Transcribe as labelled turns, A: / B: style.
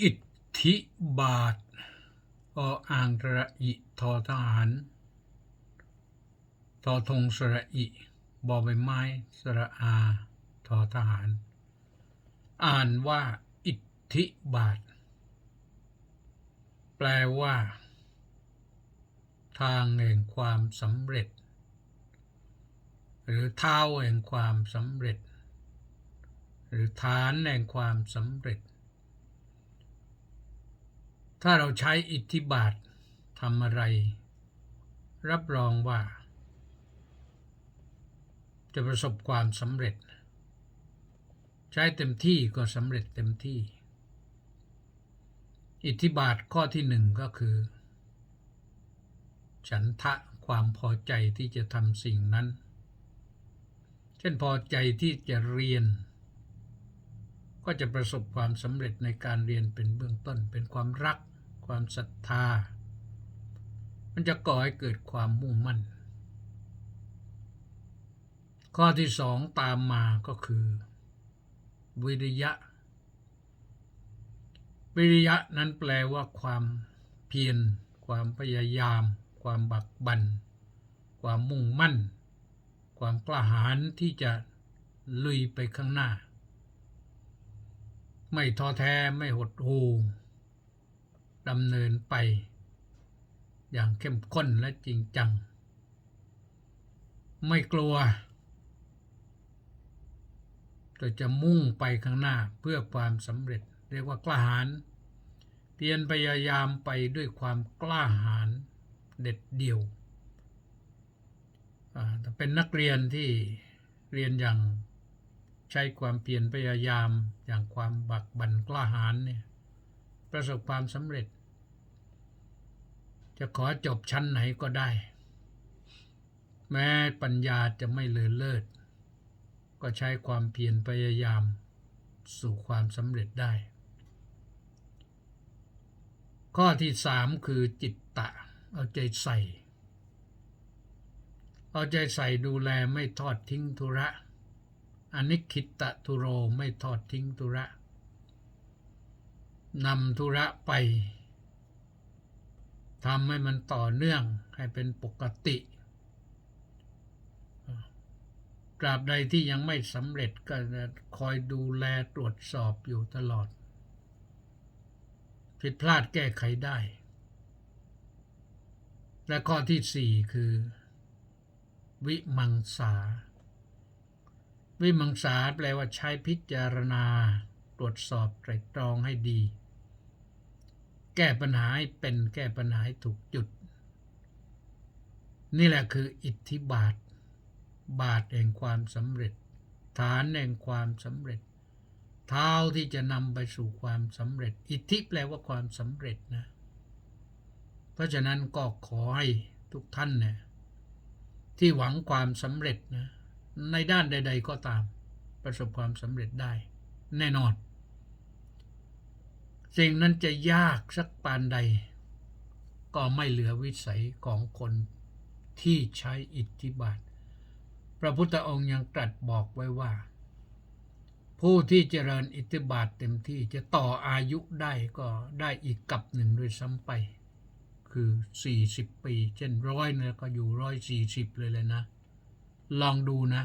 A: อิทธิบาทออ่างระอิทอทหารทอทงสระอิบอใบไม้สระอาทอทหาร อ่านว่าอิทธิบาท แปลว่า ทางแห่งความสำเร็จ หรือเท้าแห่งความสำเร็จ หรือฐานแห่งความสำเร็จ ถ้าเราใช้อิทธิบาททำอะไร รับรองว่า จะประสบความสำเร็จ ใช้เต็มที่ก็สำเร็จเต็มที่ อิทธิบาทข้อที่หนึ่งก็คือ ฉันทะความพอใจที่จะทำสิ่งนั้น เช่นพอใจที่จะเรียน ก็จะประสบความสำเร็จในการเรียนเป็นเบื้องต้นเป็นความรัก ความศรัทธา มันจะก่อให้เกิดความมุ่งมั่น ข้อที่สองตามมาก็คือ วิริยะ วิริยะนั้นแปลว่าความเพียร ความพยายาม ความบักบัน ความมุ่งมั่น ความกล้าหาญที่จะลุยไปข้างหน้า ไม่ท้อแท้ไม่หดหู่ ดำเนินไปอย่างเข้มข้นและจริงจัง ไม่กลัวแต่จะมุ่งไปข้างหน้าเพื่อความสำเร็จเรียกว่ากล้าหาญเพียรพยายามไปด้วยความกล้าหาญเด็ดเดี่ยวเป็นนักเรียนที่เรียนอย่างใช้ความเพียรพยายามอย่างความบักบั่นกล้าหาญเนี่ย ประสบความสำเร็จ จะขอจบชั้นไหนก็ได้ แม้ปัญญาจะไม่เลิศเลิศ ก็ใช้ความเพียรพยายามสู่ความสำเร็จได้ ข้อที่สามคือจิตตะ เอาใจใส่ เอาใจใส่ดูแลไม่ทอดทิ้งธุระอนิคิตะทุโรไม่ทอดทิ้งธุระ นำธุระไปทำให้มันต่อเนื่องให้เป็นปกติตราบใดที่ยังไม่สำเร็จก็คอยดูแลตรวจสอบอยู่ตลอด ผิดพลาดแก้ไขได้ และข้อที่สี่คือ วิมังสา วิมังสาแปลว่าใช้พิจารณา ตรวจสอบไตรตรองให้ดี แก้ปัญหาให้เป็นแก้ปัญหาให้ถูกจุด นี่แหละคืออิทธิบาท บาทแห่งความสำเร็จ ฐานแห่งความสำเร็จ เท้าที่จะนำไปสู่ความสำเร็จ อิทธิแปลว่าความสำเร็จนะ เพราะฉะนั้นก็ขอให้ทุกท่านเนี่ยที่หวังความสำเร็จนะในด้านใด ๆ ก็ตาม ประสบความสำเร็จได้ แน่นอน สิ่งนั้นจะยากสักปานใด ก็ไม่เหลือวิสัยของคนที่ใช้อิทธิบาท พระพุทธองค์ยังตรัสบอกไว้ว่า ผู้ที่เจริญอิทธิบาทเต็มที่จะต่ออายุได้ก็ได้อีกกับหนึ่งด้วยซ้ำไป คือ 40 ปี เช่นร้อยเนี่ยก็อยู่ร้อยสี่สิบเลยเลยนะ ลองดูนะ